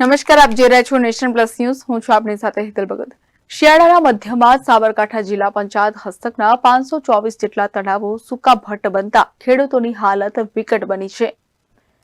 નમસ્કાર, આપ જોઈ રહ્યા છો નેશન પ્લસ ન્યૂઝ. હું છું આપની સાથે હિતલ ભગત. શિયાળાના મધ્યમાં સાબરકાંઠા જિલ્લા પંચાયત હસ્તકના પાંચસો ચોવીસ જેટલા તળાવો સૂકા ભટ્ટ બનતા ખેડૂતોની હાલત વિકટ બની છે.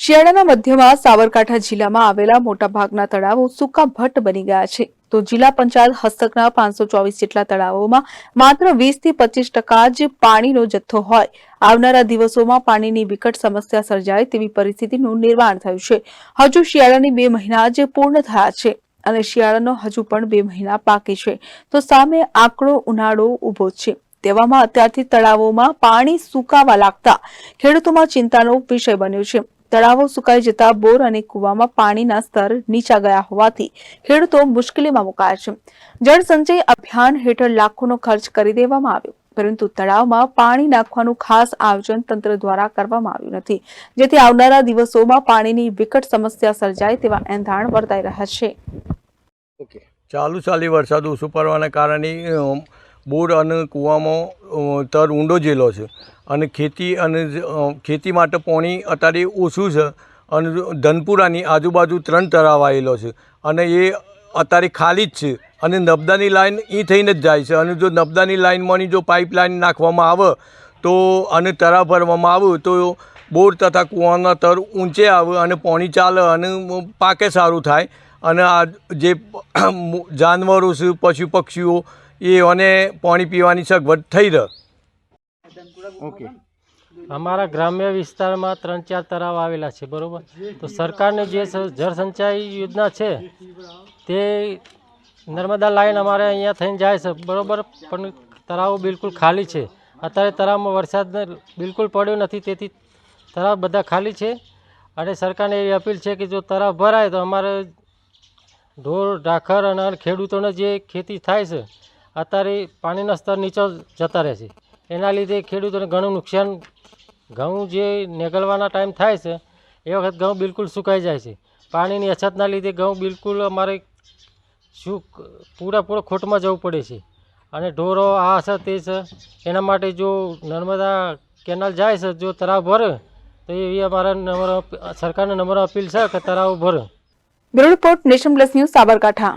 શિયાળાના મધ્યમાં સાબરકાંઠા જિલ્લામાં આવેલા મોટાભાગના તળાવો સૂકા ભટ્ટ બની ગયા છે. તો જિલ્લા પંચાયત હસ્તકના પાંચસો ચોવીસ જેટલા તળાવોમાં માત્ર વીસથી પચીસ ટકા જ પાણીનો જથ્થો હોય. આવનારા દિવસોમાં પાણીની વિકટ સમસ્યા સર્જાય તેવી પરિસ્થિતિનું નિર્માણ થયું છે. હજુ શિયાળાની બે મહિના જ પૂર્ણ થયા છે અને શિયાળાનો હજુ પણ બે મહિના બાકી છે. તો સામે આંકડો ઉનાળો ઊભો છે. તેવામાં અત્યારથી તળાવોમાં પાણી સુકાવા લાગતા ખેડૂતોમાં ચિંતાનો વિષય બન્યો છે. તળાવો સુકાઈ જતા બોર અને કુવામાં પાણીના સ્તર નીચા ગયા હોવાથી ખેડૂતો મુશ્કેલીમાં મુકાયા છે. જળ સંચય અભિયાન હેઠળ લાખોનો ખર્ચ કરી દેવામાં આવ્યો, પરંતુ તળાવમાં પાણી નાખવાનું ખાસ આયોજન તંત્ર દ્વારા કરવામાં આવ્યું નથી, જેથી આવનારા દિવસોમાં પાણીની વિકટ સમસ્યા સર્જાય તેવા એંધાણ વર્તાઈ રહ્યા છે. ચાલુ ચાલી વરસાદ ઓછું પડવાના કારણે બોર અને કૂવામાં તર ઊંડો જેલો છે. અને ખેતી અને ખેતી માટે પાણી અત્યારે ઓછું છે અને ધનપુરાની આજુબાજુ ત્રણ તળાવ આવેલો છે. અને એ અત્યારે ખાલી જ છે. અને નબદાની લાઈન એ થઈને જ જાય છે. અને જો નબદાની લાઇનમાંની જો પાઇપલાઇન નાખવામાં આવે, તો અને તરા ભરવામાં આવે, તો બોર તથા કૂવાના તર ઊંચે આવે અને પાણી ચાલે અને પાકે સારું થાય. અને આ જે જાનવરો છે, પશુ પક્ષીઓ એઓને પાણી પીવાની સગવડ થઈ રહે ઓકે. અમારા ગ્રામ્ય વિસ્તારમાં ત્રણ ચાર તળાવ આવેલા છે, બરાબર? તો સરકારની જે જળસંચાઈ યોજના છે, તે નર્મદા લાઈન અમારે અહીંયા થઈને જાય છે, બરાબર? પણ તળાવો બિલકુલ ખાલી છે. અત્યારે તળાવમાં વરસાદ બિલકુલ પડ્યો નથી, તેથી તળાવ બધા ખાલી છે. અને સરકારને એવી અપીલ છે કે જો તળાવ ભરાય તો અમારે ઢોર, ઢાખર અને ખેડૂતોને જે ખેતી થાય છે અત્યારે પાણીના સ્તર નીચો જતા રહે છે. એના લીધે ખેડૂતોને ઘણું નુકસાન, ઘઉં જે નીકળવાના ટાઈમ થાય છે, એ વખત ઘઉં બિલકુલ સુકાઈ જાય છે. પાણીની અછતના લીધે ઘઉં બિલકુલ અમારે શું પૂરેપૂરો ખોટમાં જવું પડે છે. અને ઢોરો આ છે તે છે એના માટે જો નર્મદા કેનાલ જાય છે, જો તળાવ ભરે, તો એવી અમારા નંબર સરકારને નંબર અપીલ છે કે તળાવ ભરે. Bureau report nation plus news Sabarkantha.